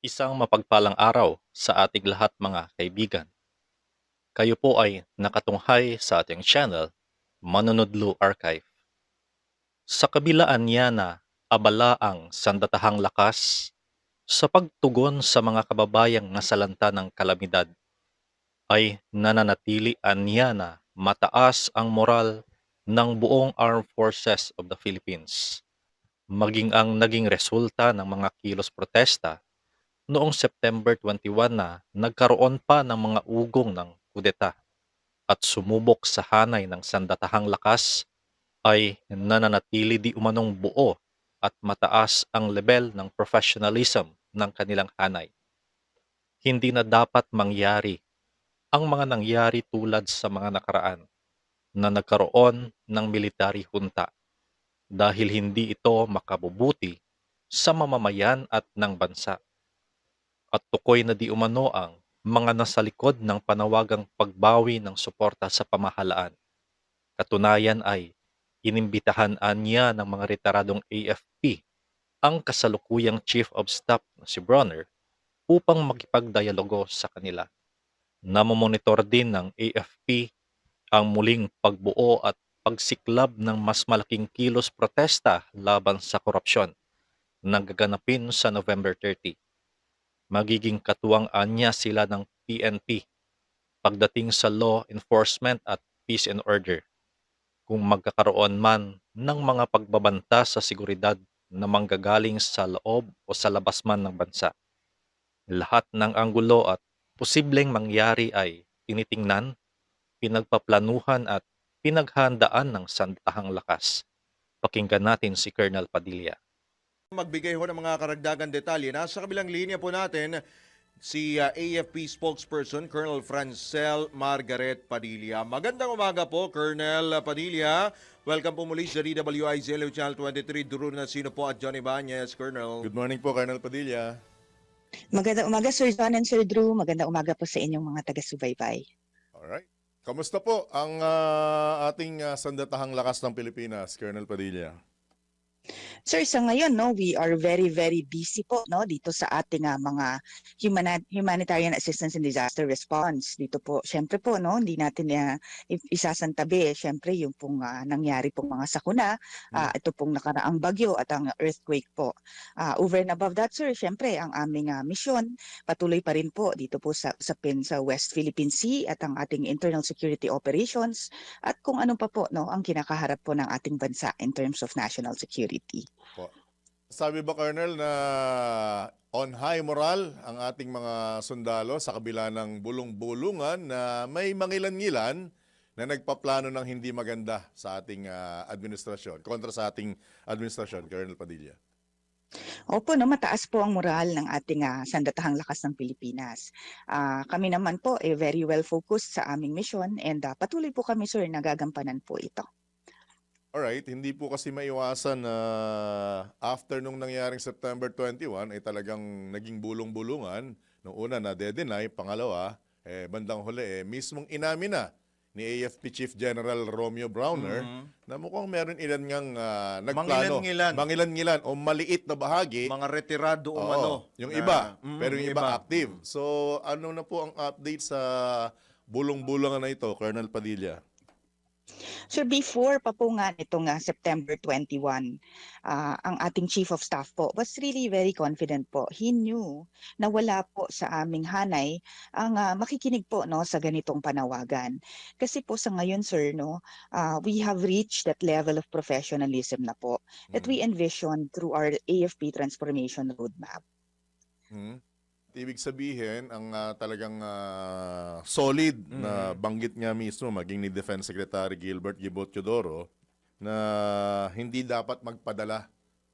Isang mapagpalang araw sa ating lahat mga kaibigan. Kayo po ay nakatunghay sa ating channel, Manunodlo Archive. Sa kabilaan niya na abala ang sandatahang lakas sa pagtugon sa mga kababayang nasalanta ng kalamidad, ay nananatili niya na mataas ang moral ng buong Armed Forces of the Philippines. Maging ang naging resulta ng mga kilos protesta noong September 21 na nagkaroon pa ng mga ugong ng kudeta at sumubok sa hanay ng sandatahang lakas ay nananatili di umanong buo at mataas ang level ng professionalism ng kanilang hanay. Hindi na dapat mangyari ang mga nangyari tulad sa mga nakaraan na nagkaroon ng military junta dahil hindi ito makabubuti sa mamamayan at ng bansa at tukoy na di umano ang mga nasa likod ng panawagang pagbawi ng suporta sa pamahalaan. Katunayan ay inimbitahan niya ng mga retiradong AFP ang kasalukuyang Chief of Staff na si Bronner upang makipagdialogo sa kanila. Namomonitor din ng AFP ang muling pagbuo at pagsiklab ng mas malaking kilos protesta laban sa korupsyon na gaganapin sa November 30 magiging katuwang-an niya sila ng PNP pagdating sa law enforcement at peace and order kung magkakaroon man ng mga pagbabanta sa seguridad na manggagaling sa loob o sa labas man ng bansa. Lahat ng anggulo at posibleng mangyari ay tinitingnan, pinagpaplanuhan at pinaghandaan ng sandahang lakas. Pakinggan natin si Colonel Padilla. Magbigay ho ng mga karagdagan detalye. Nasa kabilang linya po natin si uh, AFP spokesperson Colonel Francel Margaret Padilla. Magandang umaga po, Colonel Padilla. Welcome po muli sa DWIZ Hello Channel 23. Duro na sino po at Johnny Banyes, Colonel. Good morning po, Colonel Padilla. Magandang umaga, Sir John and Sir Drew. Magandang umaga po sa inyong mga taga-subaybay. Alright. Kamusta po ang ah, ating ah, sandatahang lakas ng Pilipinas, Colonel Padilla? Sir, sa ngayon, no, we are very, very busy po no, dito sa ating ah, mga humana- humanitarian assistance and disaster response. Dito po, syempre po, no, hindi natin uh, isasantabi, syempre, yung pong ah, nangyari pong mga sakuna, ah, ito pong nakaraang bagyo at ang earthquake po. Ah, over and above that, sir, syempre, ang aming ah, misyon, patuloy pa rin po dito po sa, sa, PIN, sa West Philippine Sea at ang ating internal security operations at kung ano pa po no, ang kinakaharap po ng ating bansa in terms of national security. Sabi ba, Colonel, na on high moral ang ating mga sundalo sa kabila ng bulong-bulungan na may mangilan-ngilan na nagpaplano ng hindi maganda sa ating ah, administrasyon, kontra sa ating administrasyon, Colonel Padilla? Opo, no, mataas po ang moral ng ating ah, sandatahang lakas ng Pilipinas. Ah, kami naman po ay very well focused sa aming mission and ah, patuloy po kami sir nagagampanan po ito. Alright, hindi po kasi maiwasan na after nung nangyaring September 21 ay talagang naging bulong-bulungan. Nung una na de-deny, pangalawa, eh, bandang huli, eh, mismong inamin na ni AFP Chief General Romeo Browner Mhm. na mukhang meron ilan ngang ah, nagplano. Mangilan-ngilan. Mangilan-ngilan o maliit na bahagi. Mga retirado Oo, umano. yung na- iba, Mm, pero yung iba, active. So, ano na po ang update sa bulong-bulungan na ito, Colonel Padilla? Sir, before pa po nga nitong ah, September 21, ah, ang ating Chief of Staff po was really very confident po. He knew na wala po sa aming hanay ang ah, makikinig po no sa ganitong panawagan. Kasi po sa ngayon sir no, ah, we have reached that level of professionalism na po that Hmm. we envision through our AFP transformation roadmap. Hmm. Ibig sabihin, ang ah, talagang ah, solid na Mhm. banggit nga mismo, maging ni Defense Secretary Gilbert Gibot Teodoro, na hindi dapat magpadala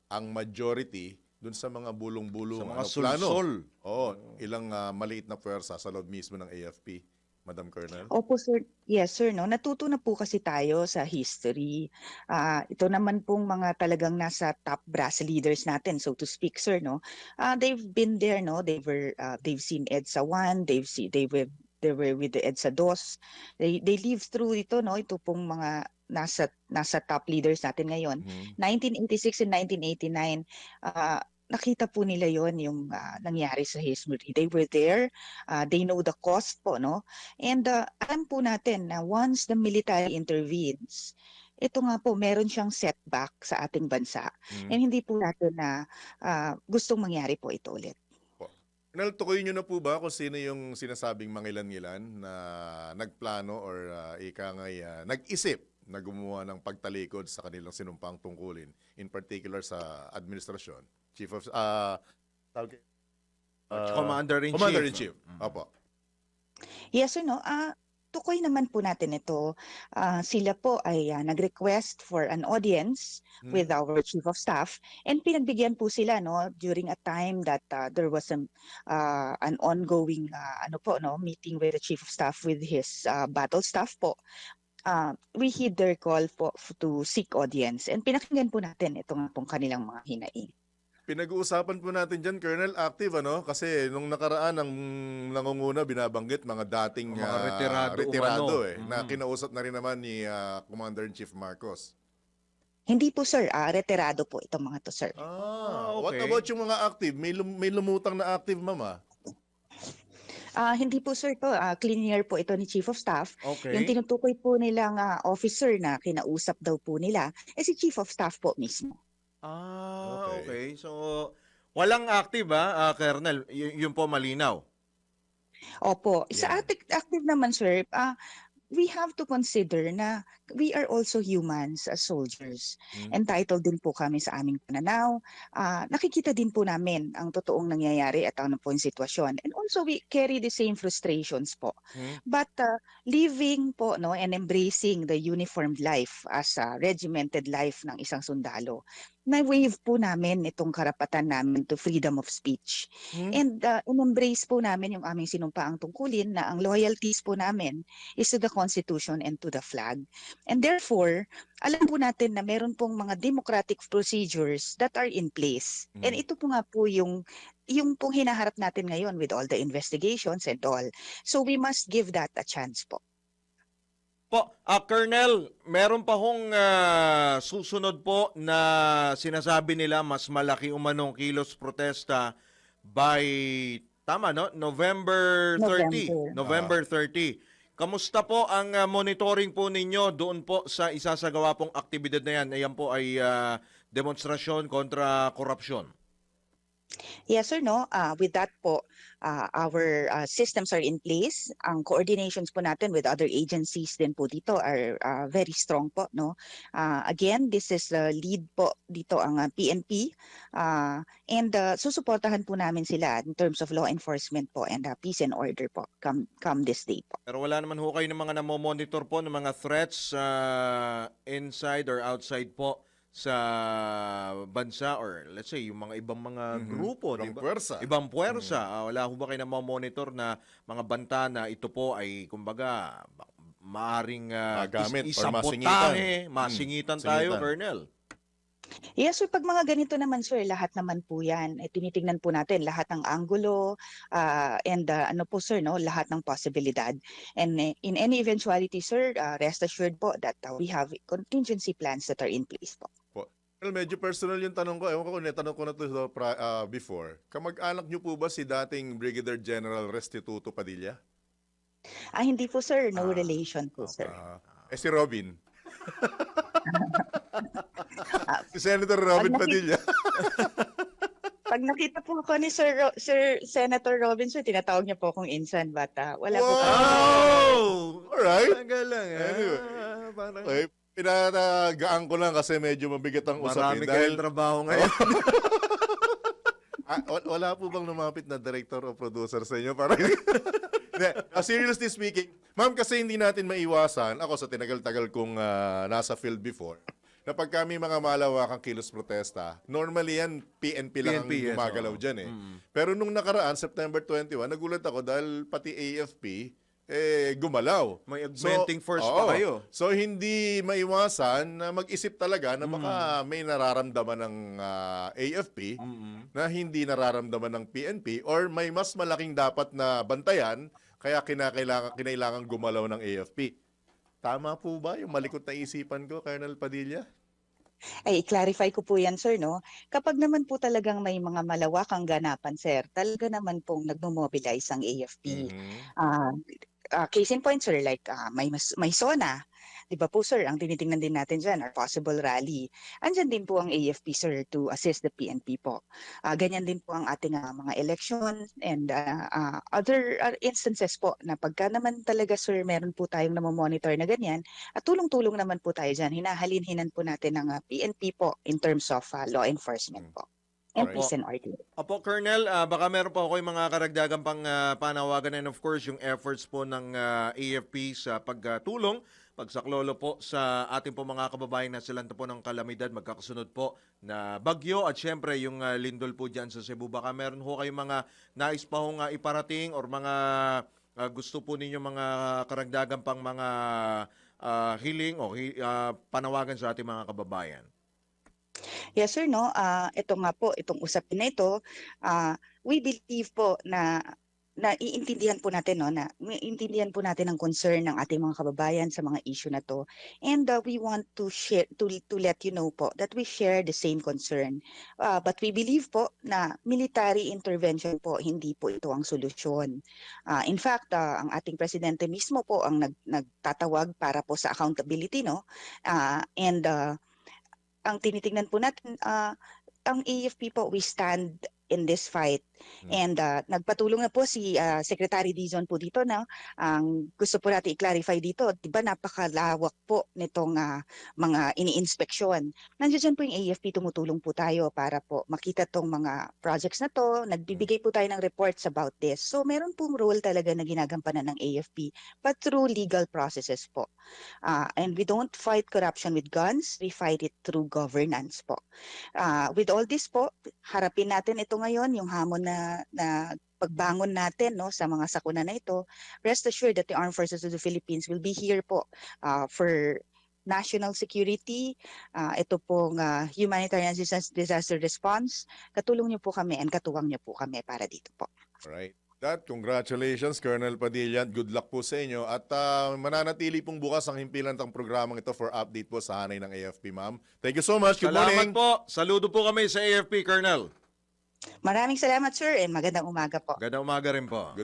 ang majority dun sa mga bulong-bulong Sa mga ano, plano. sulsol. Oo, ilang ah, maliit na puwersa sa loob mismo ng AFP, Madam Colonel. Opo sir, yes sir no, natuto na po kasi tayo sa history. Ah, ito naman pong mga talagang nasa top brass leaders natin so to speak sir no. Ah, they've been there no, they were ah, they've seen EDSA 1, they've seen they were they were with the EDSA 2. They they lived through ito no, ito pong mga nasa nasa top leaders natin ngayon. Mhm. 1986 and 1989 ah nakita po nila yon yung ah, nangyari sa Hismuri. They were there, ah, they know the cost po, no? And ah, alam po natin na once the military intervenes, ito nga po, meron siyang setback sa ating bansa. Mm. And hindi po natin na ah, gustong mangyari po ito ulit. Colonel, tukoy nyo na po ba kung sino yung sinasabing mangilan-ngilan na nagplano or uh, ika nga'y, ah, nag-isip na gumawa ng pagtalikod sa kanilang sinumpang tungkulin, in particular sa administrasyon? Chief of... Uh, tawag, ah, Commander-in-Chief. Commander-in-Chief. Mm. Opo. Yes or no? Ah, tukoy naman po natin ito. Ah, sila po ay ah, nag-request for an audience Hmm. with our chief of staff and pinagbigyan po sila no during a time that ah, there was an ah, an ongoing ah, ano po no meeting with the chief of staff with his ah, battle staff po. Ah, we heed their call po f- to seek audience and pinakinggan po natin itong pong kanilang mga hinaing. Pinag-uusapan po natin dyan, Colonel, active ano? Kasi nung nakaraan, ang nangunguna, binabanggit mga dating Mga ah, retirado retirado umano. eh, na Mm. kinausap na rin naman ni ah, Commander-in-Chief Marcos. Hindi po sir, ah, retirado po itong mga to sir. Ah, Ah, What okay. about yung mga active? May, lum- may lumutang na active, mama? Ah, hindi po sir to, ah, clean year po ito ni chief of staff. Okay. Yung tinutukoy po nilang ah, officer na kinausap daw po nila, eh si Chief of Staff po mismo. Ah, Okay. okay. So, walang active ha, ah, Colonel. Y- yun po malinaw. Opo. Sa Yeah. active, active naman, sir, ah, we have to consider na we are also humans as soldiers. Hmm. Entitled din po kami sa aming pananaw. Ah, nakikita din po namin ang totoong nangyayari at ano po yung sitwasyon. And also, we carry the same frustrations po. Hmm. But ah, living po no and embracing the uniformed life as a regimented life ng isang sundalo, na-waive po namin itong karapatan namin to freedom of speech. Hmm. And uh, in-embrace po namin yung aming sinumpaang tungkulin na ang loyalties po namin is to the Constitution and to the flag. And therefore, alam po natin na meron pong mga democratic procedures that are in place. And Mm. ito po nga po yung yung pong hinaharap natin ngayon with all the investigations and all. So we must give that a chance po. Po, ah, Colonel, meron pa hong ah, susunod po na sinasabi nila mas malaki umanong kilos protesta by, tama no? November 30. November 30. Kamusta po ang ah, monitoring po ninyo doon po sa isasagawa pong aktibidad na yan? Ayan po ay ah, demonstrasyon kontra korupsyon. Yes or no? Uh, with that po, uh, our uh, systems are in place. Ang coordinations po natin with other agencies din po dito are uh, very strong po. No? Uh, again, this is the lead po dito ang uh, PNP. Uh, and uh, susuportahan po namin sila in terms of law enforcement po and uh, peace and order po come, come this day po. Pero wala naman ho kayo ng mga namomonitor po ng mga threats ah, inside or outside po sa bansa or let's say yung mga ibang mga Mhm. grupo, Ibang di ba? puwersa. Ibang puwersa. Ah, wala ho ba kayo namomonitor na mga banta na ito po ay kumbaga ba- maaring uh, Magamit or masingitan. masingitan. Mm, Masingitan tayo, singitan. Colonel. Yes, sir. Pag mga ganito naman, sir, lahat naman po yan. Eh, tinitingnan po natin lahat ng angulo ah, and ah, ano po, sir, no? lahat ng posibilidad. And eh, in any eventuality, sir, ah, rest assured po that ah, we have contingency plans that are in place po. Well, medyo personal yung tanong ko. Ewan ko kung natanong ko na to ah, before. Kamag-anak niyo po ba si dating Brigadier General Restituto Padilla? Ah, hindi po, sir. No Ah, relation po, sir. Ah, eh si Robin. Ah, si Senator Robin Pag Padilla. Pag nakita po ako ni Sir, Ro- Sir Senator Robin, sir, tinatawag niya po akong insan, but ah, wala po. Wow! Alright. Tagal lang. ah. Anyway. Parang Okay, pinatagaan ko lang kasi medyo mabigat ang usapin. marami Dahil, kayong trabaho ngayon. Ah, wa- wala po bang lumapit na director o producer sa inyo? Para... Hindi, ah, seriously speaking, ma'am, kasi hindi natin maiwasan, ako sa tinagal-tagal kong ah, nasa field before, na pag kami mga malawakang kilos protesta, normally yan, PNP lang PNP, yes, ang gumagalaw oo. dyan eh. Mm. Pero nung nakaraan, September 21, nagulat ako dahil pati AFP, eh, gumalaw. May augmenting force pa oo. kayo. So hindi maiwasan na mag-isip talaga na baka Mm. may nararamdaman ng ah, AFP Mm-mm. na hindi nararamdaman ng PNP or may mas malaking dapat na bantayan kaya kinakailangan kinailangan gumalaw ng AFP. Tama po ba yung malikot na isipan ko, Colonel Padilla? Ay, i-clarify ko po yan, sir, no? Kapag naman po talagang may mga malawakang ganapan, sir, talaga naman pong nagmo-mobilize ang AFP. Mhm. Ah, ah, case in point, sir, like ah, may, may SONA, di ba po, sir, ang tinitingnan din natin dyan, or possible rally. Andyan din po ang AFP, sir, to assist the PNP po. Ah, ganyan din po ang ating ah, mga election and ah, ah, other instances po na pagka naman talaga, sir, meron po tayong namomonitor na ganyan, at tulong-tulong naman po tayo dyan. Hinahalin-hinan po natin ng ah, PNP po in terms of ah, law enforcement po. And peace and order. Opo, Colonel, ah, baka meron po ako yung mga karagdagang pang ah, panawagan and of course yung efforts po ng ah, AFP sa pagtulong, pagsaklolo po sa ating po mga kababayan na silanta po ng kalamidad, magkakasunod po na bagyo at syempre yung ah, lindol po dyan sa Cebu. Baka meron ho kayong mga nais pa hong ah, iparating or mga ah, gusto po ninyo mga karagdagang pang mga ah, hiling o ah, panawagan sa ating mga kababayan. Yes sir no, ah ito nga po itong usapin na ito, ah we believe po na na iintindihan po natin no? Na iintindihan po natin ang concern ng ating mga kababayan sa mga issue na to. And uh, we want to share to to let you know po that we share the same concern. Ah, but we believe po na military intervention po hindi po ito ang solusyon. Ah, in fact ah, ang ating presidente mismo po ang nag, nagtatawag para po sa accountability no? Ah, and ah, ang tinitingnan po natin, ah, ang AFP po, we stand in this fight. Hmm. And ah, nagpatulong na po si ah, Secretary Dizon po dito na ang gusto po natin i-clarify dito, 'di ba napakalawak po nitong ah, mga ini-inspeksyon. Nandiyan po yung AFP tumutulong po tayo para po makita tong mga projects na to, nagbibigay po tayo ng reports about this. So meron pong role talaga na ginagampanan ng AFP but through legal processes po. Ah, and we don't fight corruption with guns, we fight it through governance po. Ah, with all this po, harapin natin ito ngayon, yung hamon na, na pagbangon natin no sa mga sakuna na ito. Rest assured that the Armed Forces of the Philippines will be here po ah, for national security, ah, ito pong ah, humanitarian dis- disaster response. Katulong niyo po kami and katuwang niyo po kami para dito po. Right. That, congratulations, Colonel Padilla. Good luck po sa inyo. At ah, mananatili pong bukas ang himpilan ng programang ito for update po sa hanay ng AFP, ma'am. Thank you so much. Good Salamat morning. po. Saludo po kami sa AFP, Colonel. Maraming salamat sir and magandang umaga po. Ganda umaga rin po.